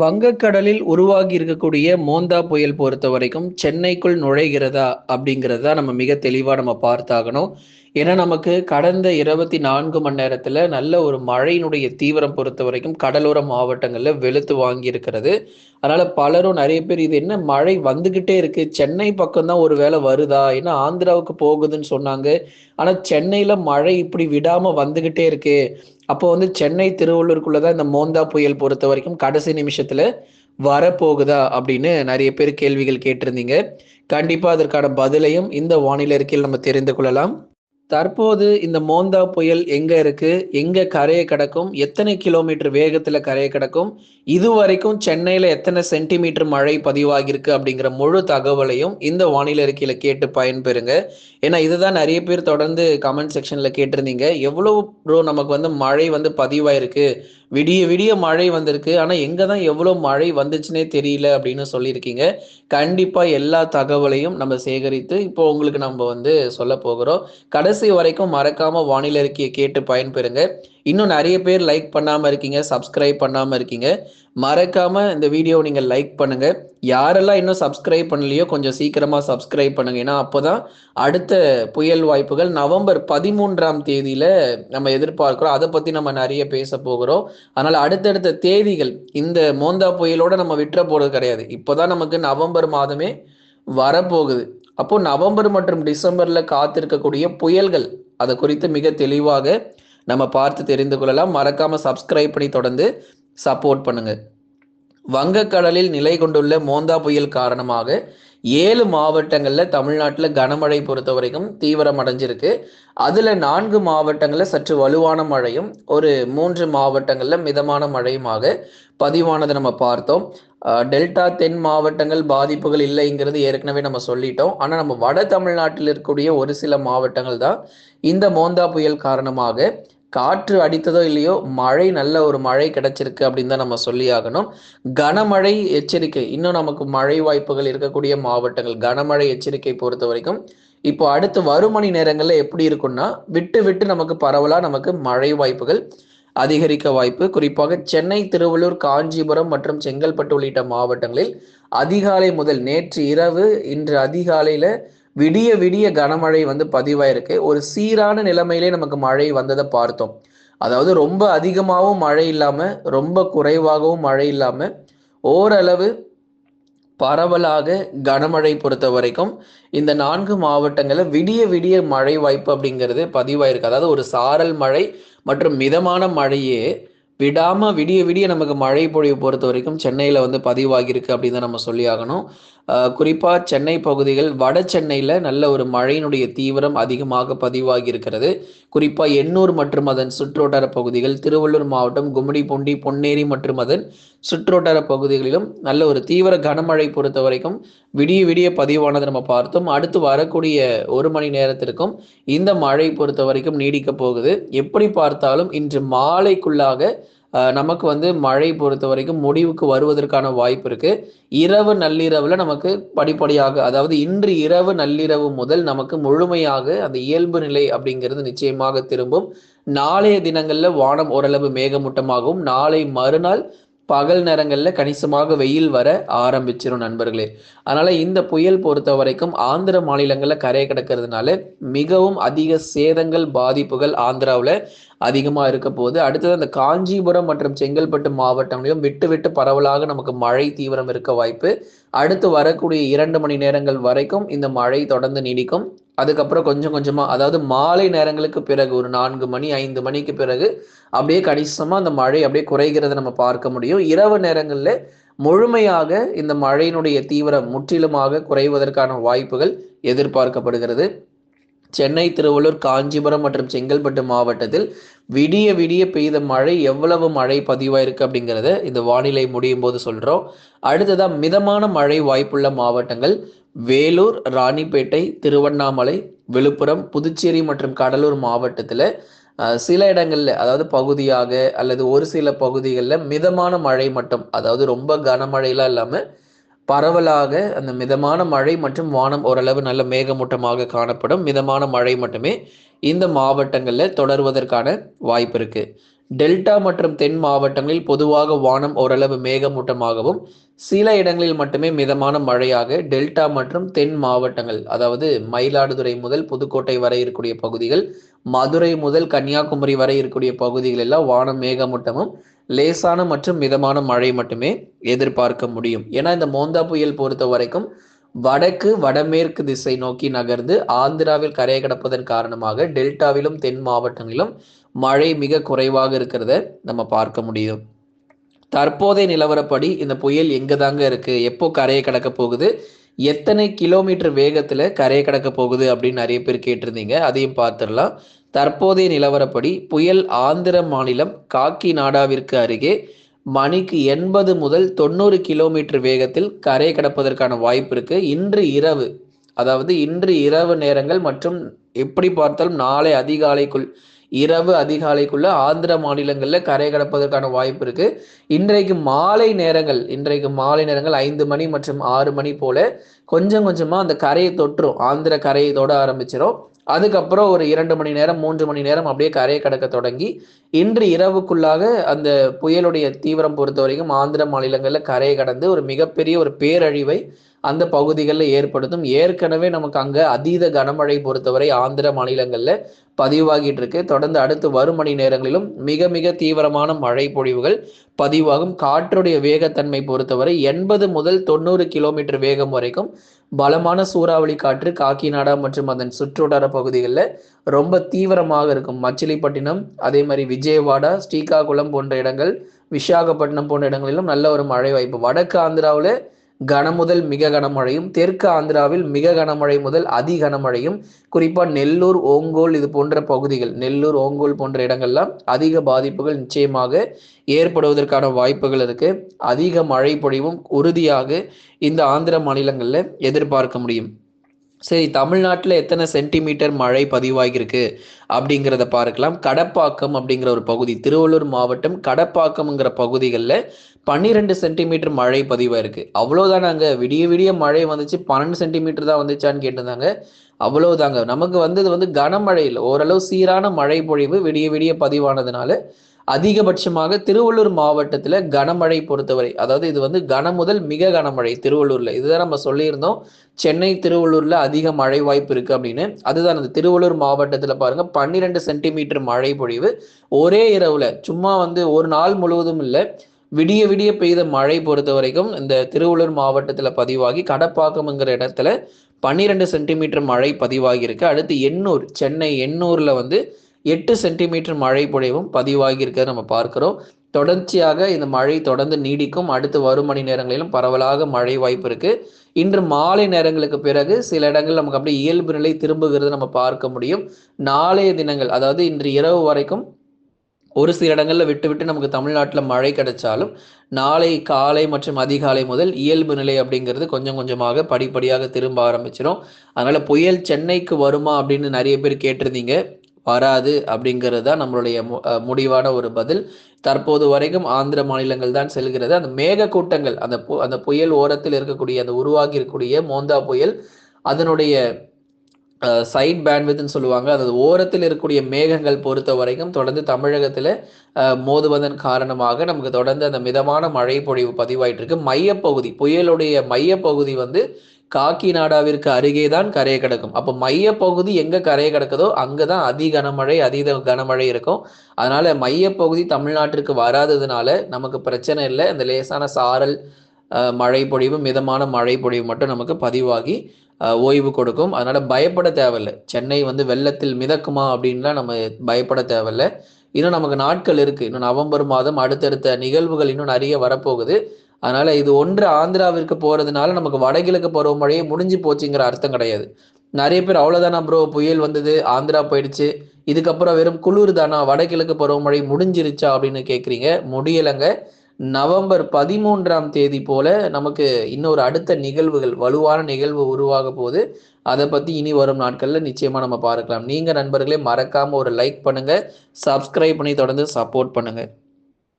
வங்கக்கடலில் உருவாகி இருக்கக்கூடிய மோந்தா புயல் பொறுத்த வரைக்கும் சென்னைக்குள் நுழைகிறதா அப்படிங்கிறத நம்ம மிக தெளிவா நம்ம பார்த்தாகணும். ஏன்னா நமக்கு கடந்த இருபத்தி நான்கு மணி நேரத்துல நல்ல ஒரு மழையினுடைய தீவிரம் பொறுத்த வரைக்கும் கடலோர மாவட்டங்கள்ல வெளுத்து வாங்கி இருக்கிறது அதனால பலரும் நிறைய பேர் இது என்ன மழை வந்துகிட்டே இருக்கு சென்னை பக்கம் தான் ஒரு வேலை வருதா ஏன்னா ஆந்திராவுக்கு போகுதுன்னு சொன்னாங்க. ஆனா சென்னையில மழை இப்படி விடாம வந்துகிட்டே இருக்கு. அப்போ வந்து சென்னை திருவள்ளூருக்குள்ளதான் இந்த மோந்தா புயல் பொறுத்த வரைக்கும் கடைசி நிமிஷத்துல வரப்போகுதா அப்படின்னு நிறைய பேர் கேள்விகள் கேட்டிருந்தீங்க. கண்டிப்பா அதற்கான பதிலையும் இந்த வானிலை இருக்கையில் நம்ம தெரிந்து கொள்ளலாம். தற்போது இந்த மோந்தா புயல் எங்க இருக்கு? எங்க கரையை கிடக்கும்? எத்தனை கிலோமீட்டர் வேகத்துல கரையை கிடக்கும்? இதுவரைக்கும் சென்னையில எத்தனை சென்டிமீட்டர் மழை பதிவாகியிருக்கு அப்படிங்கிற முழு தகவலையும் இந்த வானிலை அறிக்கையில கேட்டு பயன்பெறுங்க. ஏன்னா இதுதான் நிறைய பேர் தொடர்ந்து கமெண்ட் செக்ஷன்ல கேட்டிருந்தீங்க. எவ்வளவு ப்ரோ நமக்கு வந்து மழை வந்து பதிவாயிருக்கு? விடிய விடிய மழை வந்திருக்கு. ஆனா எங்க தான் எவ்வளவு மழை வந்துச்சுன்னே தெரியல அப்படின்னு சொல்லியிருக்கீங்க. கண்டிப்பா எல்லா தகவலையும் நம்ம சேகரித்து இப்போ உங்களுக்கு நம்ம வந்து சொல்ல போகிறோம். கடைசி வரைக்கும் மறக்காம வானிலை அறிக்கையை கேட்டு பயன்பெறுங்க. இன்னும் நிறைய பேர் லைக் பண்ணாமல் இருக்கீங்க சப்ஸ்கிரைப் பண்ணாமல் இருக்கீங்க. மறக்காமல் இந்த வீடியோ நீங்கள் லைக் பண்ணுங்க. யாரெல்லாம் இன்னும் சப்ஸ்கிரைப் பண்ணலையோ கொஞ்சம் சீக்கிரமாக சப்ஸ்கிரைப் பண்ணுங்க. ஏன்னா அப்போதான் அடுத்த புயல் வாய்ப்புகள் நவம்பர் பதிமூன்றாம் தேதியில நம்ம எதிர்பார்க்குறோம். அதை பற்றி நம்ம நிறைய பேச போகிறோம். அதனால் அடுத்தடுத்த தேதிகள் இந்த மோந்தா புயலோட நம்ம விட்டுற போகிறது கிடையாது. இப்போதான் நமக்கு நவம்பர் மாதமே வரப்போகுது. அப்போ நவம்பர் மற்றும் டிசம்பர்ல காத்திருக்கக்கூடிய புயல்கள் அதை குறித்து மிக தெளிவாக நம்ம பார்த்து தெரிந்து கொள்ளலாம். மறக்காம சப்ஸ்கிரைப் பண்ணி தொடர்ந்து சப்போர்ட் பண்ணுங்க. வங்கக்கடலில் நிலை கொண்டுள்ள மோந்தா புயல் காரணமாக ஏழு மாவட்டங்களில் தமிழ்நாட்டில் கனமழை பொறுத்த வரைக்கும் தீவிரம் அடைஞ்சிருக்கு. அதில் நான்கு மாவட்டங்களில் சற்று வலுவான மழையும் ஒரு மூன்று மாவட்டங்களில் மிதமான மழையுமாக பதிவானதை நம்ம பார்த்தோம். டெல்டா தென் மாவட்டங்கள் பாதிப்புகள் இல்லைங்கிறது ஏற்கனவே நம்ம சொல்லிட்டோம். ஆனால் நம்ம வட தமிழ்நாட்டில் இருக்கக்கூடிய ஒரு சில மாவட்டங்கள் தான் இந்த மோந்தா புயல் காரணமாக காற்று அடித்ததோ இல்லையோ மழை நல்ல ஒரு மழை கிடைச்சிருக்கு அப்படின்னு தான் நம்ம சொல்லி ஆகணும். கனமழை எச்சரிக்கை. இன்னும் நமக்கு மழை வாய்ப்புகள் இருக்கக்கூடிய மாவட்டங்கள். கனமழை எச்சரிக்கை பொறுத்த வரைக்கும் இப்போ அடுத்து வரும் மணி நேரங்கள்ல எப்படி இருக்கும்னா விட்டு விட்டு நமக்கு பரவலா நமக்கு மழை வாய்ப்புகள் அதிகரிக்க வாய்ப்பு. குறிப்பாக சென்னை திருவள்ளூர் காஞ்சிபுரம் மற்றும் செங்கல்பட்டு உள்ளிட்ட மாவட்டங்களில் அதிகாலை முதல் நேற்று இரவு இன்று அதிகாலையில விடிய விடிய கனமழை வந்து பதிவாயிருக்கு. ஒரு சீரான நிலைமையிலே நமக்கு மழை வந்ததை பார்த்தோம். அதாவது ரொம்ப அதிகமாகவும் மழை இல்லாம ரொம்ப குறைவாகவும் மழை இல்லாம ஓரளவு பரவலாக கனமழை பொறுத்த வரைக்கும் இந்த நான்கு மாவட்டங்களில் விடிய விடிய மழை வாய்ப்பு அப்படிங்கிறது பதிவாயிருக்கு. அதாவது ஒரு சாரல் மழை மற்றும் மிதமான மழையே விடாம விடிய விடிய நமக்கு மழை பொழிவு பொறுத்த வரைக்கும் சென்னையில வந்து பதிவாகியிருக்கு அப்படின்னு தான் நம்ம சொல்லி ஆகணும். குறிப்பா சென்னை பகுதிகள் வட சென்னையில நல்ல ஒரு மழையினுடைய தீவிரம் அதிகமாக பதிவாகி இருக்கிறது குறிப்பா எண்ணூர் மற்றும் அதன் சுற்றுவட்டார பகுதிகள் திருவள்ளூர் மாவட்டம் கும்மிடிப்பூண்டி பொன்னேரி மற்றும் அதன் சுற்றுவட்டார பகுதிகளிலும் நல்ல ஒரு தீவிர கனமழை பொறுத்த வரைக்கும் விடிய விடிய பதிவானதை நம்ம பார்த்தோம். அடுத்து வரக்கூடிய ஒரு மணி நேரத்திற்கும் இந்த மழை பொறுத்த வரைக்கும் நீடிக்க போகுது. எப்படி பார்த்தாலும் இன்று மாலைக்குள்ளாக நமக்கு வந்து மழை பொறுத்த வரைக்கும் முடிவுக்கு வருவதற்கான வாய்ப்பு இருக்கு. இரவு நள்ளிரவுல நமக்கு படிப்படியாக அதாவது இன்று இரவு நள்ளிரவு முதல் நமக்கு முழுமையாக அந்த இயல்பு நிலை அப்படிங்கிறது நிச்சயமாக திரும்பும். நாளைய தினங்கள்ல வானம் ஓரளவு மேகமூட்டமாகவும் நாளை மறுநாள் பகல் நேரங்களில் கணிசமாக வெயில் வர ஆரம்பிச்சிடும் நண்பர்களே. அதனால இந்த புயல் பொறுத்த வரைக்கும் ஆந்திர மாநிலங்களில் கரையை கிடக்கிறதுனால மிகவும் அதிக சேதங்கள் பாதிப்புகள் ஆந்திராவில் அதிகமாக இருக்க போகுது. அடுத்தது அந்த காஞ்சிபுரம் மற்றும் செங்கல்பட்டு மாவட்டங்களிலும் விட்டு விட்டு பரவலாக நமக்கு மழை தீவிரம் இருக்க வாய்ப்பு. அடுத்து வரக்கூடிய இரண்டு மணி நேரங்கள் வரைக்கும் இந்த மழை தொடர்ந்து நீடிக்கும். அதுக்கப்புறம் கொஞ்சம் கொஞ்சமா அதாவது மாலை நேரங்களுக்கு பிறகு ஒரு நான்கு மணி ஐந்து மணிக்கு பிறகு அப்படியே கணிசமா அந்த மழை அப்படியே குறைகிறத நம்ம பார்க்க முடியும். இரவு நேரங்கள்ல முழுமையாக இந்த மழையினுடைய தீவிரம் முற்றிலுமாக குறைவதற்கான வாய்ப்புகள் எதிர்பார்க்கப்படுகிறது. சென்னை திருவள்ளூர் காஞ்சிபுரம் மற்றும் செங்கல்பட்டு மாவட்டத்தில் விடிய விடிய பெய்த மழை எவ்வளவு மழை பதிவாயிருக்கு அப்படிங்கிறத இந்த வானிலை முடியும் போது சொல்கிறோம் அடுத்ததாக மிதமான மழை வாய்ப்புள்ள மாவட்டங்கள் வேலூர் ராணிப்பேட்டை திருவண்ணாமலை விழுப்புரம் புதுச்சேரி மற்றும் கடலூர் மாவட்டத்தில் சில இடங்களில் அதாவது பகுதியாக அல்லது ஒரு சில பகுதிகளில் மிதமான மழை மட்டும் அதாவது ரொம்ப கனமழையெல்லாம் இல்லாமல் பரவலாக அந்த மிதமான மழை மற்றும் வானம் ஓரளவு நல்ல மேகமூட்டமாக காணப்படும். மிதமான மழை மட்டுமே இந்த மாவட்டங்களில் தொடர்வதற்கான வாய்ப்பு இருக்கு. டெல்டா மற்றும் தென் மாவட்டங்களில் பொதுவாக வானம் ஓரளவு மேகமூட்டமாகவும் சில இடங்களில் மட்டுமே மிதமான மழையாக டெல்டா மற்றும் தென் மாவட்டங்கள் அதாவது மயிலாடுதுறை முதல் புதுக்கோட்டை வரை இருக்கக்கூடிய பகுதிகள் மதுரை முதல் கன்னியாகுமரி வரை இருக்கக்கூடிய பகுதிகள் எல்லாம் வானம் மேகமூட்டமும் லேசான மற்றும் மிதமான மழை மட்டுமே எதிர்பார்க்க முடியும். ஏன்னா இந்த மோந்தா புயல் பொறுத்த வரைக்கும் வடக்கு வடமேற்கு திசை நோக்கி நகர்ந்து ஆந்திராவில் கரையை கடப்பதன் காரணமாக டெல்டாவிலும் தென் மாவட்டங்களிலும் மழை மிக குறைவாக இருக்கிறத நம்ம பார்க்க முடியும். தற்போதைய நிலவரப்படி இந்த புயல் எங்க தாங்க இருக்கு? எப்போ கரையை கடக்க போகுது? எத்தனை கிலோமீட்டர் வேகத்துல கரையை கடக்க போகுது அப்படின்னு நிறைய பேர் கேட்டிருந்தீங்க. அதையும் பார்த்துடலாம். தற்போதைய நிலவரப்படி புயல் ஆந்திர மாநிலம் காக்கி நாடாவிற்கு அருகே மணிக்கு எண்பது முதல் தொண்ணூறு கிலோமீட்டர் வேகத்தில் கரை கடப்பதற்கான வாய்ப்பு இருக்கு. இன்று இரவு அதாவது இன்று இரவு நேரங்கள் மற்றும் எப்படி பார்த்தாலும் நாளை அதிகாலைக்குள் இரவு அதிகாலைக்குள்ள ஆந்திர மாநிலங்களில் கரை கடப்பதற்கான வாய்ப்பு இருக்கு. இன்றைக்கு மாலை நேரங்கள் இன்றைக்கு மாலை நேரங்கள் ஐந்து மணி மற்றும் ஆறு மணி போல கொஞ்சம் கொஞ்சமா அந்த கரையை தொற்றும் ஆந்திர கரையை தொட ஆரம்பிச்சிடும் அதுக்கப்புறம் ஒரு இரண்டு மணி நேரம் மூன்று மணி நேரம் அப்படியே கரையை கடக்க தொடங்கி இன்று இரவுக்குள்ளாக அந்த புயலுடைய தீவிரம் பொறுத்த வரைக்கும் ஆந்திர மாநிலங்களில் கரையை கடந்து ஒரு மிகப்பெரிய ஒரு பேரழிவை அந்த பகுதிகளில் ஏற்படுத்தும். ஏற்கனவே நமக்கு அங்கே அதீத கனமழை பொறுத்தவரை ஆந்திர மாநிலங்களில் பதிவாகிட்டு இருக்கு. தொடர்ந்து அடுத்து வரும் மணி நேரங்களிலும் மிக மிக தீவிரமான மழை பொழிவுகள் பதிவாகும். காற்றுடைய வேகத்தன்மை பொறுத்தவரை எண்பது முதல் தொண்ணூறு கிலோமீட்டர் வேகம் வரைக்கும் பலமான சூறாவளி காற்று காக்கிநாடா மற்றும் அதன் சுற்றுவட்டார பகுதிகளில் ரொம்ப தீவிரமாக இருக்கும். மச்சிலிப்பட்டினம் அதே மாதிரி விஜயவாடா ஸ்ரீகாகுளம் போன்ற இடங்கள் விசாகப்பட்டினம் போன்ற இடங்களிலும் நல்ல ஒரு மழை வாய்ப்பு. வடக்கு ஆந்திராவில் கனமுதல் மிக கனமழையும் தெற்கு ஆந்திராவில் மிக கனமழை முதல் அதி கனமழையும் குறிப்பாக நெல்லூர் ஓங்கோல் இது போன்ற பகுதிகள் நெல்லூர் ஓங்கோல் போன்ற இடங்கள்லாம் அதிக பாதிப்புகள் நிச்சயமாக ஏற்படுவதற்கான வாய்ப்புகள் இருக்கு. அதிக மழை பொழிவும் உறுதியாக இந்த ஆந்திர மாநிலங்களில் எதிர்பார்க்க முடியும். சரி தமிழ்நாட்டில் எத்தனை சென்டிமீட்டர் மழை பதிவாகியிருக்கு அப்படிங்கிறத பார்க்கலாம். கடப்பாக்கம் அப்படிங்கிற ஒரு பகுதி திருவள்ளூர் மாவட்டம் கடப்பாக்கம்ங்கிற பகுதிகளில் பன்னிரெண்டு சென்டிமீட்டர் மழை பதிவாயிருக்கு. அவ்வளோதான் அங்கே? விடிய விடிய மழை வந்துச்சு. பன்னெண்டு சென்டிமீட்டர் தான் வந்துச்சான்னு கேட்டிருந்தாங்க. அவ்வளோதாங்க நமக்கு வந்தது வந்து கனமழை இல்லை. ஓரளவு சீரான மழை பொழிவு விடிய விடிய பதிவானதுனால அதிகபட்சமாக திருவள்ளூர் மாவட்டத்தில் கனமழை பொறுத்தவரை அதாவது இது வந்து கன முதல் மிக கனமழை திருவள்ளூரில். இதுதான் நம்ம சொல்லியிருந்தோம். சென்னை திருவள்ளூரில் அதிக மழை வாய்ப்பு இருக்குது அப்படின்னு. அதுதான் அந்த திருவள்ளூர் மாவட்டத்தில் பாருங்கள் பன்னிரெண்டு சென்டிமீட்டர் மழை பொழிவு. ஒரே இரவில் சும்மா வந்து ஒரு நாள் முழுவதும் இல்லை விடிய விடிய பெய்த மழை பொறுத்த வரைக்கும் இந்த திருவள்ளூர் மாவட்டத்தில் பதிவாகி கடப்பாக்கம்ங்கிற இடத்துல பன்னிரெண்டு சென்டிமீட்டர் மழை பதிவாகியிருக்கு. அடுத்து எண்ணூர் சென்னை எண்ணூரில் வந்து எட்டு சென்டிமீட்டர் மழை பொழிவும் பதிவாகியிருக்க நம்ம பார்க்கிறோம். தொடர்ச்சியாக இந்த மழை தொடர்ந்து நீடிக்கும். அடுத்து வரும் மணி நேரங்களிலும் பரவலாக மழை வாய்ப்பு இருக்கு. இன்று மாலை நேரங்களுக்கு பிறகு சில இடங்கள் நமக்கு அப்படியே இயல்பு நிலை திரும்புகிறது நம்ம பார்க்க முடியும். நாளைய தினங்கள் அதாவது இன்று இரவு வரைக்கும் ஒரு சில இடங்களில் விட்டு விட்டு நமக்கு தமிழ்நாட்டில் மழை கிடைச்சாலும் நாளை காலை மற்றும் அதிகாலை முதல் இயல்பு நிலை அப்படிங்கிறது கொஞ்சம் கொஞ்சமாக படிப்படியாக திரும்ப ஆரம்பிச்சிடும் அதனால புயல் சென்னைக்கு வருமா அப்படின்னு நிறைய பேர் கேட்டிருந்தீங்க. வராது அப்படிங்கிறது தான் நம்மளுடைய முடிவான ஒரு பதில். தற்போது வரைக்கும் ஆந்திர மாநிலங்கள் தான் செல்கிறது. அந்த மேக கூட்டங்கள் அந்த அந்த புயல் ஓரத்தில் இருக்கக்கூடிய அந்த உருவாகி இருக்கக்கூடிய மோந்தா புயல் அதனுடைய சைட் பேண்ட்வித்னு சொல்லுவாங்க. அதாவது ஓரத்தில் இருக்கக்கூடிய மேகங்கள் பொறுத்த வரைக்கும் தொடர்ந்து தமிழகத்தில் மோதுவதன் காரணமாக நமக்கு தொடர்ந்து அந்த மிதமான மழை பொழிவு பதிவாயிட்டு இருக்கு மையப்பகுதி புயலுடைய மையப்பகுதி வந்து காக்கி நாடாவிற்கு அருகே தான் கரையை கிடக்கும். அப்போ மையப்பகுதி எங்க கரையை கிடக்குதோ அங்கதான் அதி கனமழை அதீத கனமழை இருக்கும். அதனால மையப்பகுதி தமிழ்நாட்டிற்கு வராததுனால நமக்கு பிரச்சனை இல்லை. இந்த லேசான சாரல் மழை பொழிவு மிதமான மழை பொழிவு மட்டும் நமக்கு பதிவாகி ஓய்வு கொடுக்கும். அதனால பயப்பட தேவையில்லை. சென்னை வந்து வெள்ளத்தில் மிதக்குமா அப்படின்லாம் நம்ம பயப்பட தேவையில்லை. இன்னும் நமக்கு நாட்கள் இருக்கு. இன்னும் நவம்பர் மாதம் அடுத்தடுத்த நிகழ்வுகள் இன்னும் நிறைய வரப்போகுது. அதனால இது ஒன்று ஆந்திராவிற்கு போறதுனால நமக்கு வடகிழக்கு பருவமழையே முடிஞ்சு போச்சுங்கிற அர்த்தம் கிடையாது. நிறைய பேர் அவ்வளவுதானா ப்ரோ புயல் வந்தது ஆந்திரா போயிடுச்சு. இதுக்கப்புறம் வெறும் குளிர் தானா வடகிழக்கு பருவமழை முடிஞ்சிருச்சா அப்படின்னு கேட்குறீங்க முடியலைங்க. நவம்பர் பதிமூன்றாம் தேதி போல நமக்கு இன்னொரு அடுத்த நிகழ்வுகள் வலுவான நிகழ்வு உருவாக போகுது. அதை பத்தி இனி வரும் நாட்கள்ல நிச்சயமா நம்ம பார்க்கலாம். நீங்க நண்பர்களே மறக்காம ஒரு லைக் பண்ணுங்க. சப்ஸ்கிரைப் பண்ணி தொடர்ந்து சப்போர்ட் பண்ணுங்க.